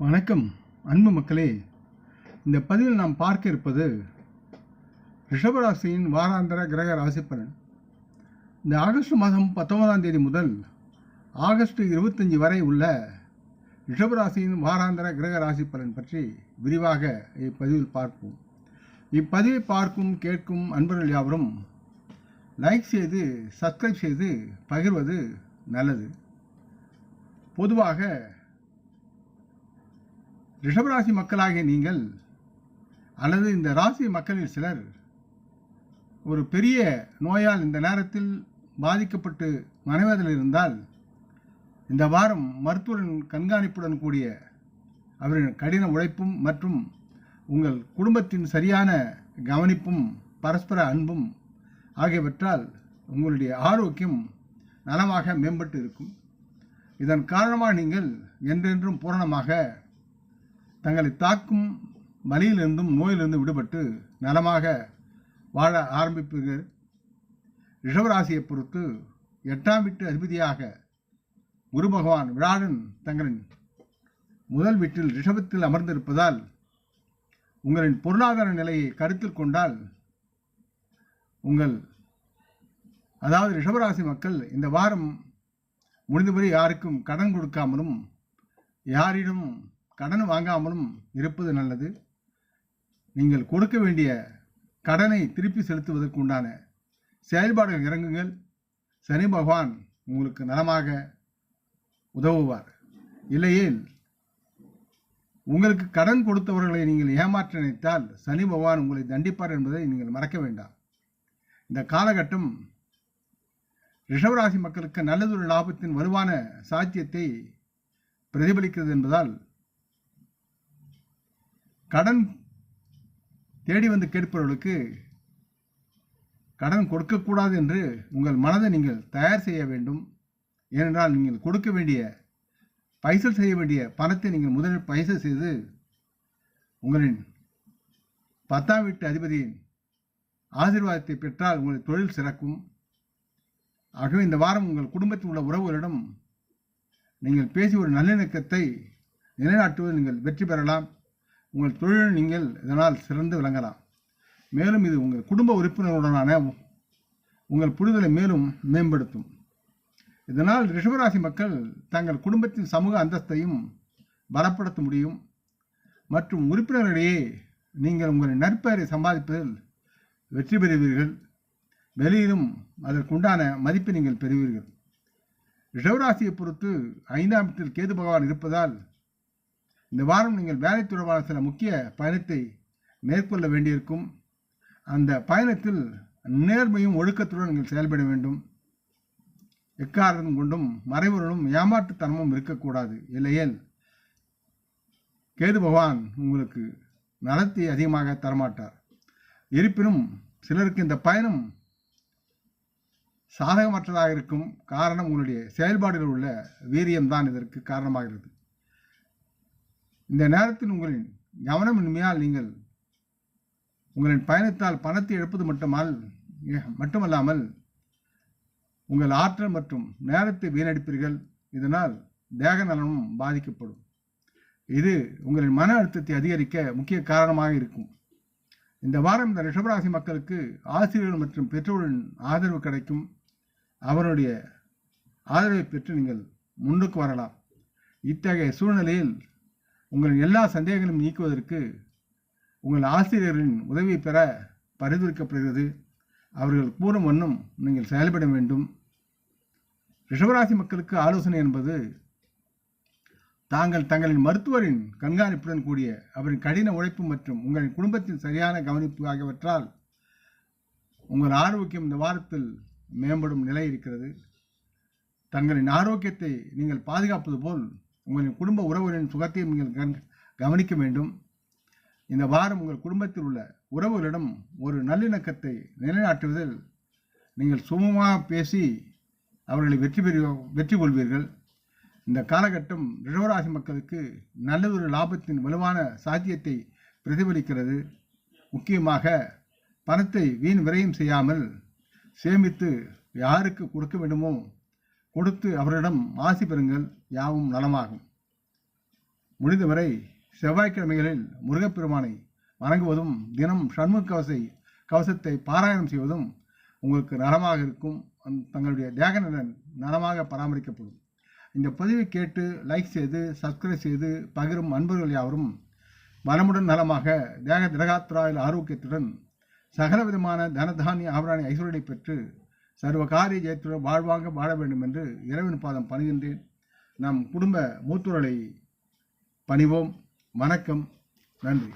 வணக்கம் அன்பு மக்களே. இந்த பதிவில் நாம் பார்க்க இருப்பது ரிஷபராசியின் வாராந்திர கிரக ராசிப்பலன் இந்த ஆகஸ்ட் மாதம் பத்தொன்பதாம் தேதி முதல் ஆகஸ்ட் இருபத்தஞ்சி வரை உள்ள ரிஷபராசியின் வாராந்திர கிரக ராசி பலன் பற்றி விரிவாக இப்பதிவில் பார்ப்போம். இப்பதிவை பார்க்கும் கேட்கும் அன்பர்கள் யாவரும் லைக் செய்து சப்ஸ்கிரைப் செய்து பகிர்வது நல்லது. பொதுவாக ரிஷபராசி மக்களாகிய நீங்கள் அல்லது இந்த ராசி மக்களில் சிலர் ஒரு பெரிய நோயால் இந்த நேரத்தில் பாதிக்கப்பட்டு மனைவதில் இருந்தால் இந்த வாரம் மருத்துவரின் கண்காணிப்புடன் கூடிய அவரின் கடின உழைப்பும் மற்றும் உங்கள் குடும்பத்தின் சரியான கவனிப்பும் பரஸ்பர அன்பும் ஆகியவற்றால் உங்களுடைய ஆரோக்கியம் நலமாக மேம்பட்டு இருக்கும். இதன் காரணமாக நீங்கள் என்றென்றும் பூரணமாக தங்களை தாக்கும் வலியிலிருந்தும் நோயிலிருந்து விடுபட்டு நலமாக வாழ ஆரம்பிப்பீர்கள். ரிஷவராசியை பொறுத்து எட்டாம் வீட்டு அதிபதியாக குரு பகவான் விழாடன் தங்களின் முதல் வீட்டில் ரிஷபத்தில் அமர்ந்திருப்பதால் உங்களின் பொருளாதார நிலையை கருத்தில் கொண்டால் உங்கள் அதாவது ரிஷபராசி மக்கள் இந்த வாரம் முடிந்தபடி யாருக்கும் கடன் கொடுக்காமலும் யாரிடமும் கடன் வாங்காமலும் இருப்பது நல்லது. நீங்கள் கொடுக்க வேண்டிய கடனை திருப்பி செலுத்துவதற்கு உண்டான செயல்பாடுகள் இறங்குங்கள். சனி பகவான் உங்களுக்கு நலமாக உதவுவார். இல்லையேல் உங்களுக்கு கடன் கொடுத்தவர்களை நீங்கள் ஏமாற்ற நினைத்தால் சனி பகவான் உங்களை தண்டிப்பார் என்பதை நீங்கள் மறக்க வேண்டாம். இந்த காலகட்டம் ரிஷவராசி மக்களுக்கு நல்லதொரு லாபத்தின் வலுவான சாத்தியத்தை பிரதிபலிக்கிறது என்பதால் கடன் தேடி வந்து கேட்பவர்களுக்கு கடன் கொடுக்கக்கூடாது என்று உங்கள் மனதை நீங்கள் தயார் செய்ய வேண்டும். ஏனென்றால் நீங்கள் கொடுக்க வேண்டிய பைசல் செய்ய வேண்டிய பணத்தை நீங்கள் முதலில் பைசல் செய்து உங்களின் பத்தாம் வீட்டு அதிபதியின் ஆசீர்வாதத்தை பெற்றால் உங்கள் தொழில் சிறக்கும். ஆகவே இந்த வாரம் உங்கள் குடும்பத்தில் உள்ள உறவுகளிடம் நீங்கள் பேசி ஒரு நல்லிணக்கத்தை நிலைநாட்டுவது நீங்கள் வெற்றி பெறலாம். உங்கள் தொழில் நீங்கள் இதனால் சிறந்து விளங்கலாம். மேலும் இது உங்கள் குடும்ப உறுப்பினருடனான உங்கள் புரிதலை மேலும் மேம்படுத்தும். இதனால் ரிஷபராசி மக்கள் தங்கள் குடும்பத்தின் சமூக அந்தஸ்தையும் பலப்படுத்த முடியும். மற்றும் உறுப்பினர்களிடையே நீங்கள் உங்கள் நற்பெயரை சம்பாதிப்பதில் வெற்றி பெறுவீர்கள். வெளியிலும் அதற்குண்டான மதிப்பை நீங்கள் பெறுவீர்கள். ரிஷவராசியை பொறுத்து ஐந்தாம் இடத்தில் கேது பகவான் இருப்பதால் இந்த வாரம் நீங்கள் வேலை தொடர்பான சில முக்கிய பயணத்தை மேற்கொள்ள வேண்டியிருக்கும். அந்த பயணத்தில் நேர்மையும் ஒழுக்கத்துடன் நீங்கள் செயல்பட வேண்டும். எக்காரணம் கொண்டும் மறைவர்களும் ஏமாற்றுத்தனமும் இருக்கக்கூடாது. இல்லையேல் கேது பகவான் உங்களுக்கு நலத்தை அதிகமாக தரமாட்டார். இருப்பினும் சிலருக்கு இந்த பயணம் சாதகமற்றதாக இருக்கும். காரணம் உங்களுடைய செயல்பாடுகளில் உள்ள வீரியம்தான் இதற்கு காரணமாகிறது. இந்த நேரத்தில் உங்களின் கவனமின்மையால் நீங்கள் உங்களின் பயணத்தால் பணத்தை இழப்பது மட்டுமால் மட்டுமல்லாமல் உங்கள் ஆற்றல் மற்றும் நேரத்தை வீணடிப்பீர்கள். இதனால் தேக நலனும் பாதிக்கப்படும். இது உங்களின் மன அழுத்தத்தை அதிகரிக்க முக்கிய காரணமாக இருக்கும். இந்த வாரம் இந்த ரிஷபராசி மக்களுக்கு ஆசிரியர்கள் மற்றும் பெற்றோரின் ஆதரவு கிடைக்கும். அவருடைய ஆதரவை பெற்று நீங்கள் முன்னுக்கு வரலாம். இத்தகைய சூழ்நிலையில் உங்கள் எல்லா சந்தேகங்களையும் நீக்குவதற்கு உங்கள் ஆசிரியர்களின் உதவி பெற பரிந்துரைக்கப்படுகிறது. அவர்கள் கூறும் வண்ணம் நீங்கள் செயல்பட வேண்டும். ரிஷபராசி மக்களுக்கு ஆலோசனை என்பது தாங்கள் தங்களின் மருத்துவரின் கண்காணிப்புடன் கூடிய அவரின் கடின உழைப்பு மற்றும் உங்களின் குடும்பத்தின் சரியான கவனிப்பு ஆகியவற்றால் உங்கள் ஆரோக்கியம் இந்த வாரத்தில் மேம்படும் நிலை இருக்கிறது. தங்களின் ஆரோக்கியத்தை நீங்கள் பாதுகாப்பது போல் உங்களின் குடும்ப உறவுகளின் சுகத்தையும் நீங்கள் கவனிக்க வேண்டும். இந்த வாரம் உங்கள் குடும்பத்தில் உள்ள உறவுகளிடம் ஒரு நல்லிணக்கத்தை நிலைநாட்டுவதில் நீங்கள் சுமமாக பேசி அவர்களை வெற்றி பெறு வெற்றி கொள்வீர்கள். இந்த காலகட்டம் ரிஷவராசி மக்களுக்கு நல்லதொரு லாபத்தின் வலுவான சாத்தியத்தை பிரதிபலிக்கிறது. முக்கியமாக பணத்தை வீண் விரயம் செய்யாமல் சேமித்து யாருக்கு கொடுக்க வேண்டுமோ கொடுத்து அவரிடம் ஆசி பெறுங்கள் யாவும் நலமாகும். முடிந்தவரை செவ்வாய்க்கிழமைகளில் முருகப்பெருமானை வணங்குவதும் தினம் சண்முக கவசை கவசத்தை பாராயணம் செய்வதும் உங்களுக்கு நலமாக இருக்கும். தங்களுடைய தேக நலன் நலமாக பராமரிக்கப்படும். இந்த பதிவை கேட்டு லைக் செய்து சப்ஸ்கிரைப் செய்து பகிரும் அன்பர்கள் யாவரும் வளமுடன் நலமாக தேக திரகாத்ராயில் ஆரோக்கியத்துடன் சகல விதமான தனதானிய ஆபராணி ஐஸ்வர்யனை பெற்று சர்வ காரிய ஜெயத்துடன் வாழ்வாங்க வாழ வேண்டும் என்று இறைவன் பாதம் பணிகின்றேன். நம் குடும்ப மூத்தோர்களை பணிவோம். வணக்கம். நன்றி.